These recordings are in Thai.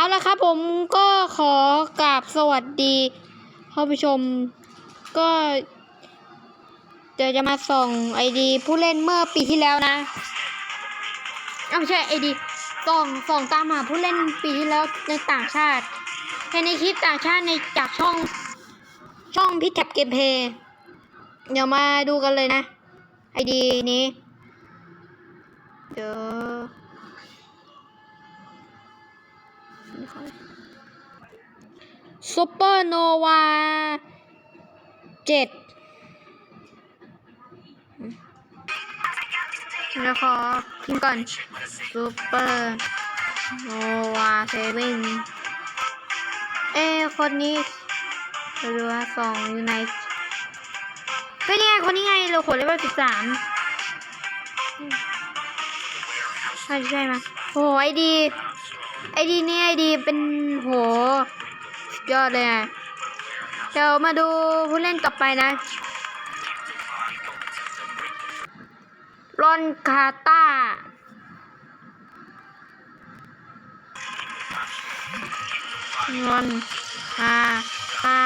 เอาละครับผมก็ขอกราบสวัสดีท่านผู้ชม ก็เดี๋ยวจะมาส่งไอดีผู้เล่นเมื่อปีที่แล้วนะอ้าไม่ใช่ไอดีส่องส่องตามหาผู้เล่นปีที่แล้วในต่างชาติเห็นในคลิปต่างชาติในจากช่องช่องพิทับเกมเพย์เดี๋ยวมาดูกันเลยนะไอดีนี้เดี๋ยว ซูเปอร์โนวาเจ็ดแล้วขอพิมพ์ก่อนซูเปอร์โนวาเซเว่นเอ้คนนี้ไม่รู้ว่าสองอยู่ไหนก็นี่ไงคนนี้ไงเราขนเลเวลสิบสามใช่ใช่ไหมโอ้ไอดี ดีนี่ไอดีเป็นโหยอดเลยอะเดี๋ยวมาดูผู้เล่นต่อไปนะรอนคาตารอนคาตา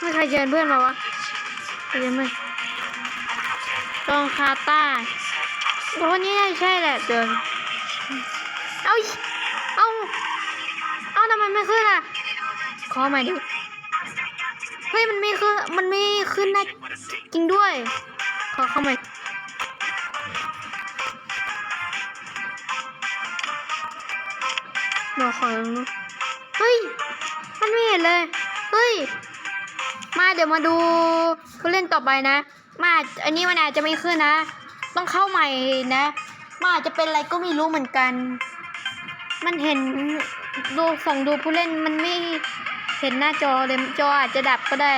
ไม่ใครเชิญเพื่อนมาวะเชิญเพื่อนรอนคาตา โอ้นี่ใช่แหละเดินเอาเอาเอาทำไมไม่ขึ้นอะขอใหม่ดิเฮ้ยมันไม่ขึ้นมันไม่ขึ้นนะจริงด้วย ขอเข้าใหม่เดี๋ยวขอเฮ้ยมันไม่เห็นเลยเฮ้ยมาเดี๋ยวมาดูผู้เล่นต่อไปนะ มาอันนี้มันอาจจะไม่ขึ้นนะ ต้องเข้าใหม่นะมันอาจจะเป็นอะไรก็ไม่รู้เหมือนกัน มันเห็นดูส่องดูผู้เล่นมันไม่เห็นหน้าจอเลยจออาจจะดับก็ได้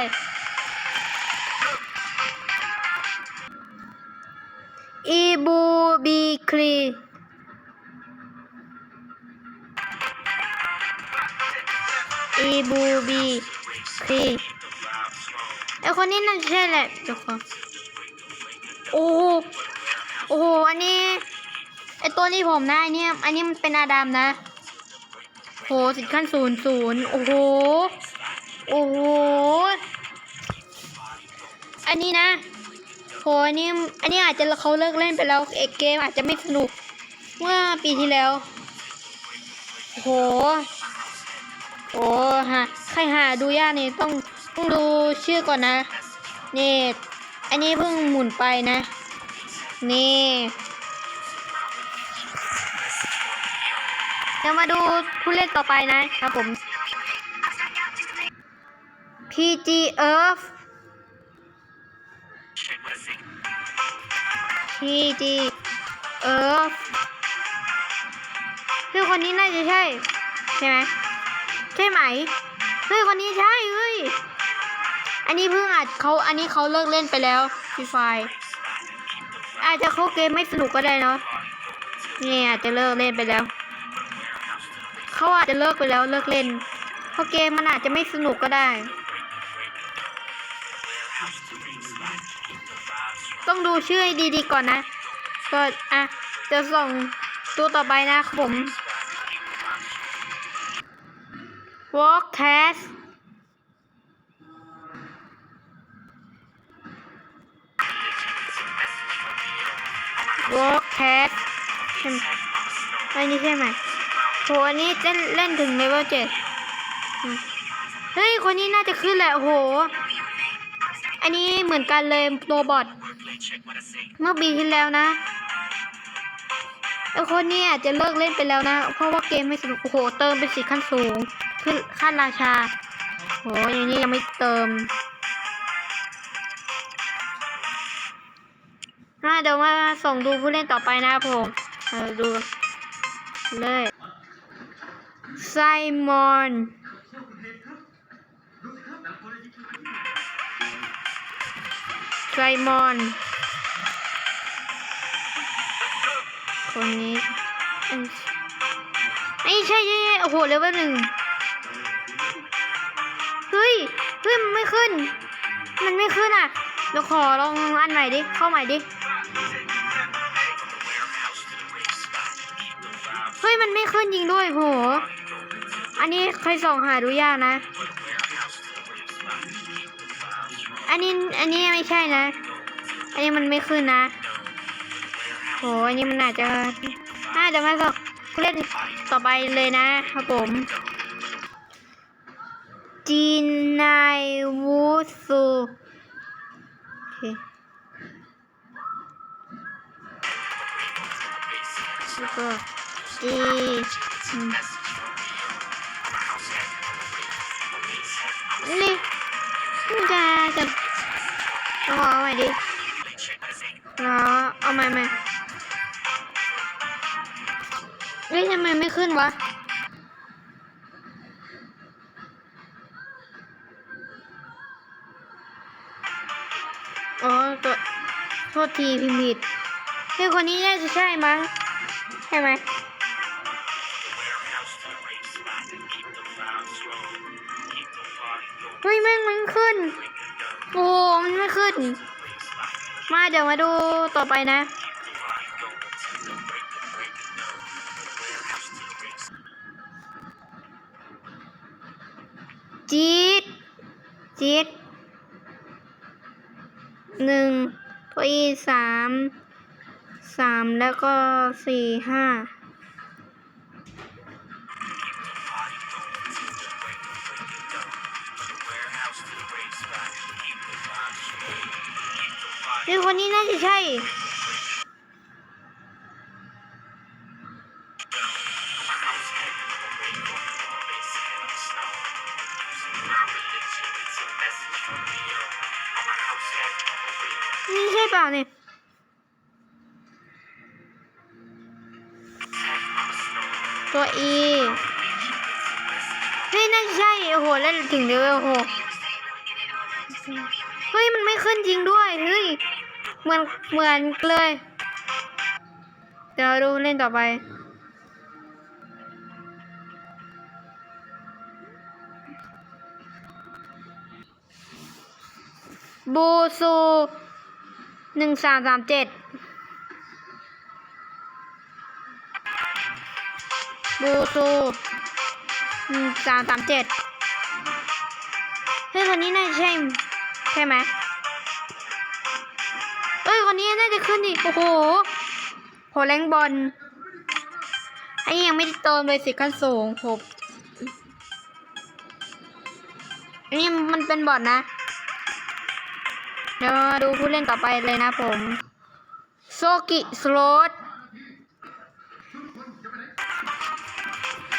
อีบูบีคลีอีบูบีคลีไอคนนี้น่าจะใช่แหละเดี๋ยวขอโอ้ โอ้โห อันนี้ ไอตัวนี้ผมนะอันนี้อันนี้มันเป็นอาดามนะ โหสิบขั้นศูนย์ศูนย์โอ้โห โอ้โห อันนี้นะ โห อันนี้ อันนี้อาจจะเขาเลิกเล่นไปแล้วเอกเกมอาจจะไม่สนุก เมื่อปีที่แล้วโอ้โหโอ้ฮะ ใครหาดูยากนี่ต้องต้องดูชื่อก่อนนะ นี่ อันนี้เพิ่งหมุนไปนะ นี่เดี๋ยวมาดูผู้เล่นต่อไปนะครับผม PG Earth PG Earth เฮ้ยคนนี้น่าจะใช่ ใช่ไหม ใช่ไหมเฮ้ยคนนี้ใช่เฮ้ย อันนี้เพิ่งอาจเขาอันนี้เขาเลิกเล่นไปแล้วฟรีไฟ อาจจะเข้าเกมไม่สนุกก็ได้เนาะนี่อาจจะเลิกเล่นไปแล้ว เขาอาจจะเลิกไปแล้วเลิกเล่น เพราะเกมมันอาจจะไม่สนุกก็ได้ ต้องดูชื่อให้ดีๆก่อนนะ ก็อะจะส่งตัวต่อไปนะครับผม Walkcast Walkcast ใช่ไหมอันนี้ใช่ไหมโหอันนี้เล่นเล่นถึงเลเวลเจ็ดเฮ้ย คนนี้น่าจะขึ้นแหละโห อันนี้เหมือนกันเลยตัวบอทเมื่อปีที่แล้วนะแล้วคนนี้อาจจะเลิกเล่นไปแล้วนะ เพราะว่าเกมไม่สนุกโอ้โห เติมเป็นสิขั้นสูง ขึ้นขั้นราชาโหอย่างนี้ยังไม่เติม อะเดี๋ยวมาส่งดูผู้เล่นต่อไปนะครับผมเออดูเลยไซมอนไซมอน คนนี้อ้ยไอ้ใช่ใช่ใช่โอ้โหเลเวลหนึ่งเฮ้ยเฮ้ยมันไม่ขึ้น มันไม่ขึ้นอะเดี๋ยวขอลองอันใหม่ดิ เข้าใหม่ดิ เฮ้ยมันไม่ขึ้นจริงด้วยโห อันนี้ใครส่องหาดูยากนะ อันนี้อันนี้ไม่ใช่นะ อันนี้มันไม่ขึ้นนะโหอันนี้มันอาจจะน่าจะมาสอบเล่นต่อไปเลยนะครับผมจีนนายวูซูโอเคแล้วก็จีอืม นี่มันจะจะต้องเอาใหม่ดิแล้วเอาใหม่ใหม่เฮ้ยทำไมไม่ขึ้นวะอ๋อตัวโทษทีพิมพ์ผิดเฮ้ยคนนี้น่าจะใช่มั้งใช่ไหม นไม่ขึ้นมาเดี๋ยวมาดูต่อไปนะ จี๊ด จี๊ดหนึ่งตัวอีสามสามแล้วก็สี่ห้า ใช่ นี่ใช่เปล่าเนี่ยตัว E เฮ้ยน่าจะใช่ โอ้โหเล่นถึงเลเวลหกเฮ้ย มันไม่ขึ้นจริงด้วย เฮ้ย เหมือนเหมือนเลย เดี๋ยวดูเล่นต่อไปบูซูหนึ่งสามสามเจ็ดบูซูหนึ่งสามสามเจ็ดเฮ้ยคนนี้น่าใช่ใช่ไหม อ้ยคนนี้น่าจะขึ้นอีกโอ้โหโหแรงบอลไอ้ยังไม่ได้เติมเลยสิขั้นสูงผมอันนี้มันเป็นบอทนะ เดี๋ยวดูผู้เล่นต่อไปเลยนะผม โซกิสโลด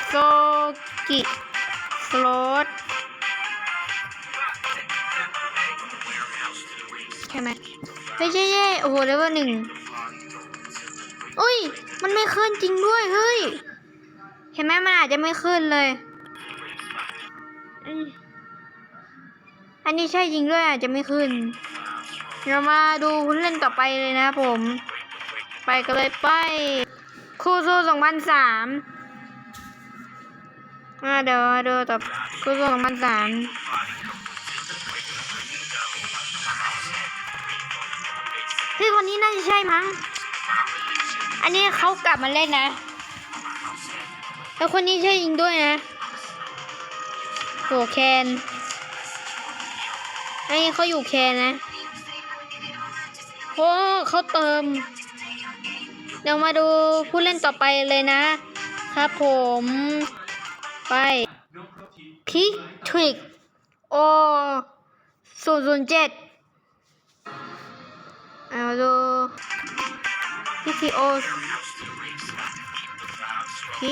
โซกิสโลดใช่ไหม ไม่ใช่เย่โอ้โหเลเวลหนึ่งอุ้ย มันไม่ขึ้นจริงด้วยเฮ้ย เห็นไหมมันอาจจะไม่ขึ้นเลย อันนี้ใช่จริงด้วยอาจจะไม่ขึ้น เดี๋ยวมาดูผู้เล่นต่อไปเลยนะผม ไปกันเลยไป คูซูสองพันสามอ่าเดี๋ยวมาดูต่อคูซูสองพันสาม คนนี้น่าจะใช่มั้ง อันนี้เขากลับมาเล่นนะ แล้วคนนี้ใช่จริงด้วยนะโหแคน อันนี้เขาอยู่แคนนะโอ้เขาเติม เดี๋ยวมาดูผู้เล่นต่อไปเลยนะ ครับผม ไปพิทริกโอศูนย์ศูนย์เจ็ด เอาดูพิทีโอพิ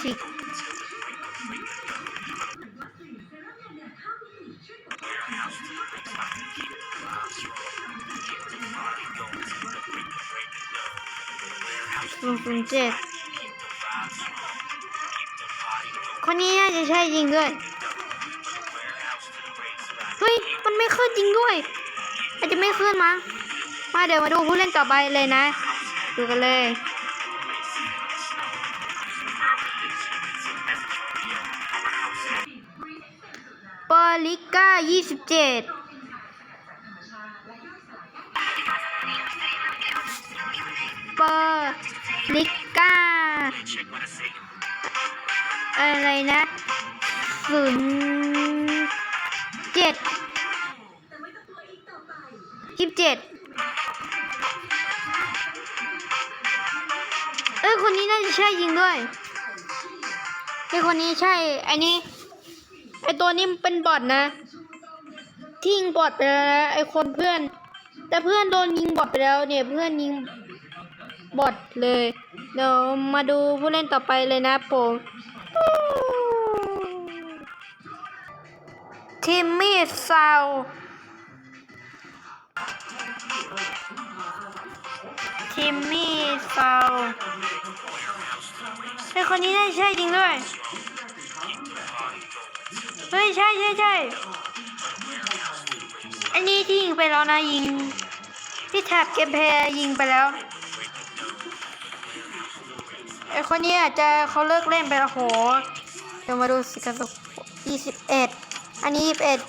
ทริกศูนย์ศูนย์เจ็ดคนนี้น่าจะใช่จริงด้วย เฮ้ย มันไม่ขึ้นจริงด้วย อาจจะไม่ขึ้นมั้ง มาเดี๋ยวมาดูผู้เล่นต่อไปเลยนะ ดูกันเลย ปอลิก้ายี่สิบเจ็ดปอร์ลิก้า อะไรนะศูนย์เจ็ดยี่สิบเจ็ด คนนี้น่าจะใช่ยิงด้วยไอคนนี้ใช่ไอนี่ไอตัวนี้เป็นบอทนะที่ยิงบอทไปแล้วไอคนเพื่อน แต่เพื่อนโดนยิงบอทไปแล้วเนี่ยเพื่อนยิงบอทเลยเดี๋ยวมาดูผู้เล่นต่อไปเลยนะผมทิมมี่ซาวทิมมี่ซาว อ้คนนี้น่าใช่จริงด้วย เฮ้ยใช่ใช่ใช่อันนี้ที่ยิงไปแล้วนะยิง ที่แท็บเกมเพย์ยิงไปแล้วไอคนนี้อาจจะเขาเลิกเล่นไปแล้วโหเดี๋ยวมาดูสิกระสุกยี่สิบเอ็ดอันนี้ยี่สิบเอ็ด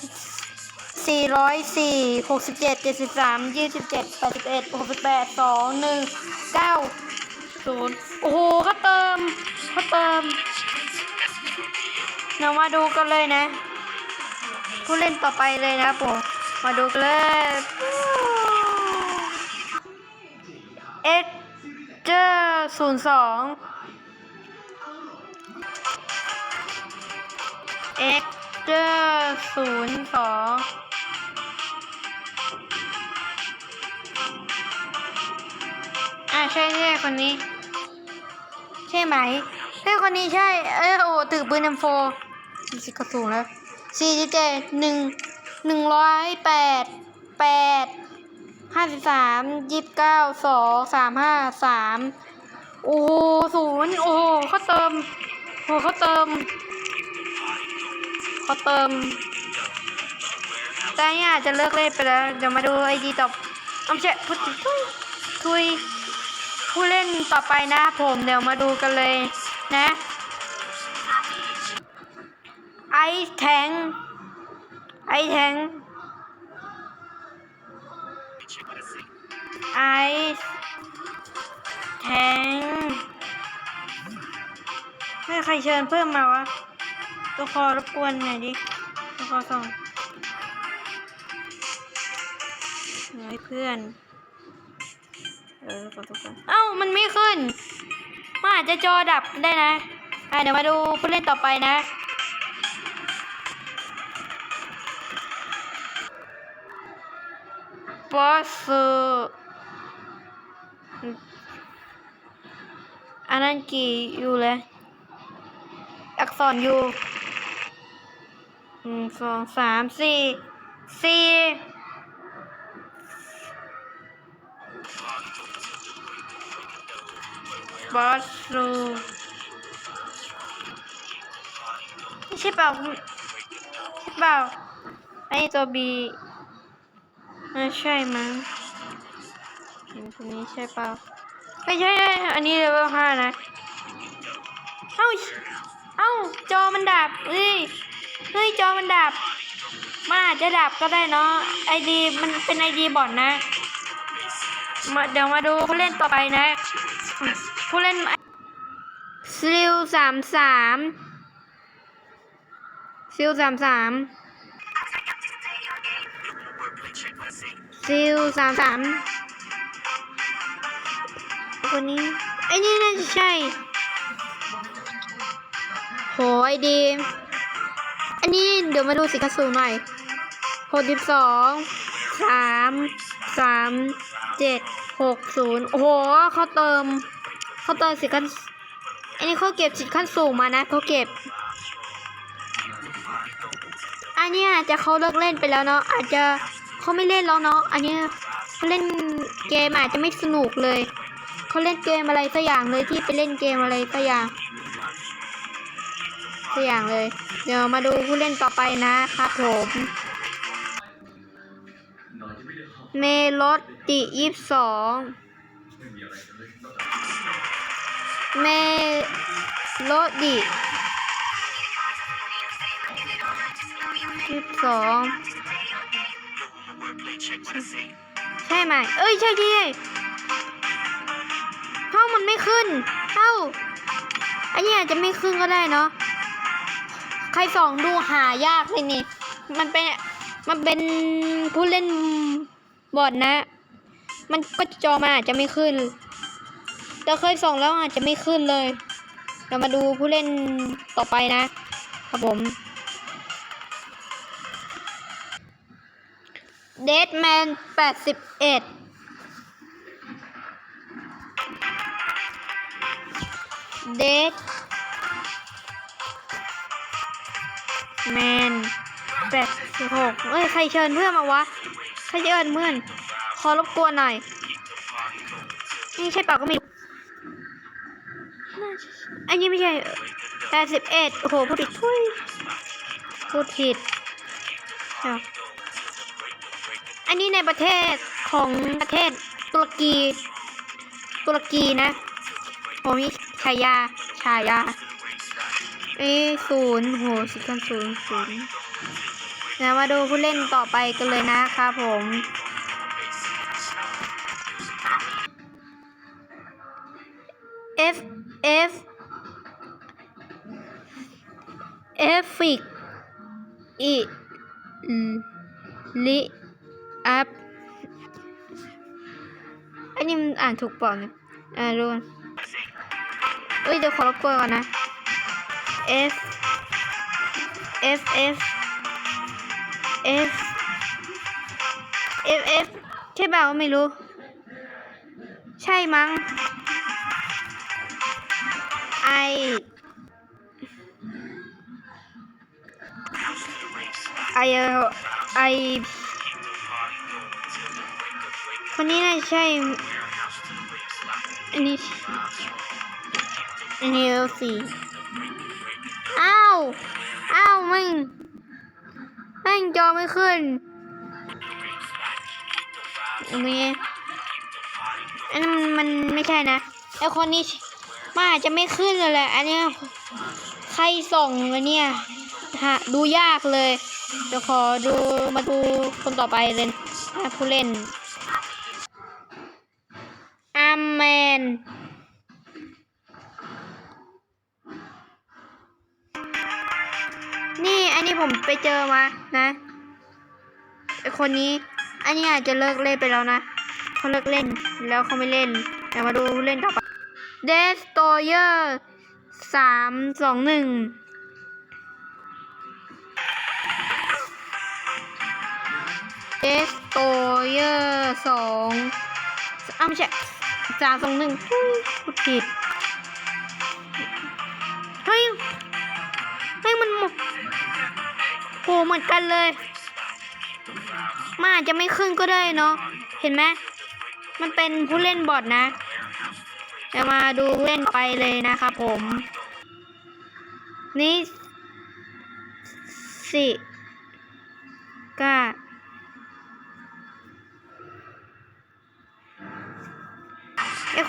สี่ร้อยสี่หกสิบเจ็ดเจ็ดสิบสามยี่สิบเจ็ดแปดสิบเอ็ดหกสิบแปดสองหนึ่งเก้า ศูนย์โอ้โหเขาเติมเขาเติมเดี๋ยวมาดูกันเลยนะ ผู้เล่นต่อไปเลยนะผมมาดูกันเลยเอ็กเจอร์ศูนย์สองเอ็กเจอร์ศูนย์สองอะใช่ใช่คนนี้ ใช่ไหมใช่คนนี้ใช่ เออโอ้ถือปืนนำโฟมีสิกระสูงแล้วสี่สิบเจ็ดหนึ่งหนึ่งร้อยแปดแปดห้าสิบสามยี่สิบเก้าสองสามห้าสามโอ้โหศูนย์โอ้โหเขาเติมโอ้โหเขาเติมเขาเติมแต่เนี่ยอาจจะเลิกเล่นไปแล้วเดี๋ยวมาดูไอดีต่อเอาไม่ใช่พูดถึงทุยทุย ผู้เล่นต่อไปนะผมเดี๋ยวมาดูกันเลยนะไอแทงไอแทงไอแทงไม่ใครเชิญเพิ่มมาวะ ตัวคอรบกวนหน่อยดิ ตัวคอสองเฮ้ยเพื่อน เออขอทุกคนเอ้ามันไม่ขึ้นมันอาจจะจอดับได้นะอะเดี๋ยวมาดูผู้เล่นต่อไปนะ บอสอันนั้นกี่อยู่เลย อักษรอยู่หนึ่งสองสามสี่สี่ บอสรูไม่ใช่เปล่าใช่เปล่าไอตัวบีไม่ใช่มั้งเห็นคนนี้ใช่เปล่าไม่ใช่ใช่อันนี้เลเวลห้านะเอ้าเอ้าจอมันดับเฮ้ยเฮ้ยจอมันดับมันอาจจะดับก็ได้เนาะไอดีมันเป็นไอดีบอทนะมาเดี๋ยวมาดูผู้เล่นต่อไปนะ ผู้เล่นซิลสามสามซิลสามสามซิลสามสามคนนี้ไอ้นี่น่าจะใช่โหไอดีอันนี้เดี๋ยวมาดูสิกระสูหน่อยหกสิบสองสามสามเจ็ดหกศูนย์โอ้โหเขาเติม เขาเติมสิขั้นอันนี้เขาเก็บสิขั้นสูงมานะเขาเก็บ อันเนี้ยอาจจะเขาเลิกเล่นไปแล้วเนาะอาจจะเขาไม่เล่นแล้วเนาะอันเนี้ยเขาเล่นเกมอาจจะไม่สนุกเลยเขาเล่นเกมอะไรสักอย่างเลยที่ไปเล่นเกมอะไรสักอย่างสักอย่างเลย เดี๋ยวมาดูผู้เล่นต่อไปนะครับผมเมโลติยี่สิบสอง เมโลดิยี่สิบสองใช่ไหม เอ้ย ใช่ใช่ใช่เอ้ามันไม่ขึ้นเอ้าอันนี้อาจจะไม่ขึ้นก็ได้เนาะ ใครสองดูหายากเลยนี่ มันเป็น มันเป็นผู้เล่นบอดนะ มันก็จอมันอาจจะไม่ขึ้น แต่เคยส่งแล้วอาจจะไม่ขึ้นเลย เรามาดูผู้เล่นต่อไปนะครับผมเดดแมนแปดสิบเอ็ดเดดแมนแปดสิบหกเอ้ย ใครเชิญเพื่อนมาวะ ใครเชิญเพื่อน ขอรบกวนหน่อย นี่ใช่เปล่าก็ไม่ อันนี้ไม่ใช่แปดสิบเอ็ดโอ้โหพูดผิดทุยพูดผิดอ้าวอันนี้ในประเทศของประเทศตุรกี ตุรกีนะโอ้มีฉายาฉายา เอ้ศูนย์โหสิบกันศูนย์ศูนย์นะมาดูผู้เล่นต่อไปกันเลยนะครับผม F F F ฟิ เอฟิกอีลิอัพอันนี้มันอ่านถูกเปล่าเนี่ยอ่านดูก่อนเอ้ยเดี๋ยวขอรบกวนก่อนนะ F F F F F F ใช่เปล่าไม่รู้ ใช่มั้งไไอเอ่อไอคนนี้น่าจะใช่ อันนี้ อันนี้เอสี่อ้าว อ้าวม่งแม่งจอไม่ขึ้นอันนี้อันนั้นมันไม่ใช่นะไอคนนี้มาจะไม่ขึ้นเลยแหละ อันนี้ใครส่งอันเนี้ยหาดูยากเลย เดี๋ยวขอดูมาดูคนต่อไปเลยนะผู้เล่นอาร์แมนนี่อันนี้ผมไปเจอมานะไอคนนี้อันนี้อาจจะเลิกเล่นไปแล้วนะเขาเลิกเล่นแล้วเขาไม่เล่นแต่มาดูเล่นต่อไป Destroyer สามสองหนึ่ง Destroyer สองอ้าไม่ใช่สามสองหนึ่งพูดผิดเฮ้ยเฮ้ยมันหมดโหเหมือนกันเลยมันอาจจะไม่ขึ้นก็ได้เนาะเห็นไหมมันเป็นผู้เล่นบอทนะจะมาดูเล่นไปเลยนะครับผม นี่สิก้า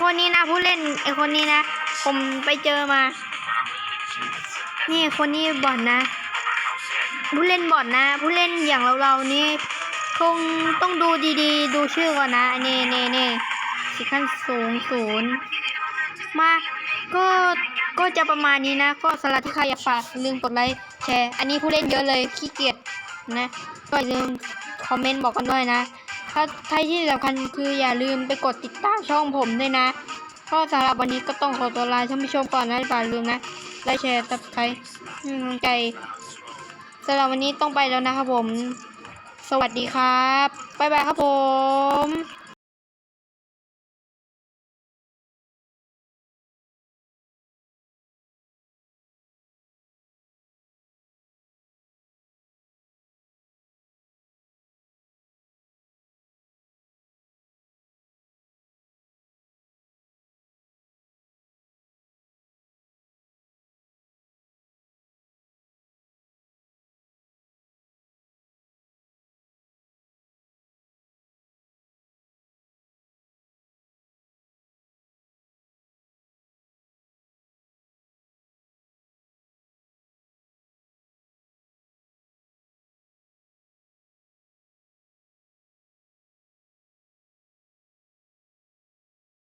คนนี้นะผู้เล่นไอคนนี้นะ ผมไปเจอมา นี่คนนี้บอทนะ ผู้เล่นบอทนะ ผู้เล่นอย่างเราเราๆนี่คงต้องดูดีๆ ดูชื่อก่อนนะเน่เน่เน่สิขั้นสูงศูนย์มาก็ก็จะประมาณนี้นะ ก็สำหรับที่ใครอยากฝากลืมกดไลค์แชร์ อันนี้ผู้เล่นเยอะเลยขี้เกียจนะ ก็อย่าลืมคอมเมนต์บอกกันด้วยนะ ถ้าใครที่สำคัญคืออย่าลืมไปกดติดตามช่องผมด้วยนะ ก็สำหรับวันนี้ก็ต้องขอตัวลาท่านผู้ชมก่อนนะอย่าลืมนะไลค์แชร์ตับใครงงใจสำหรับวันนี้ต้องไปแล้วนะครับผม สวัสดีครับ บ๊ายบายครับผม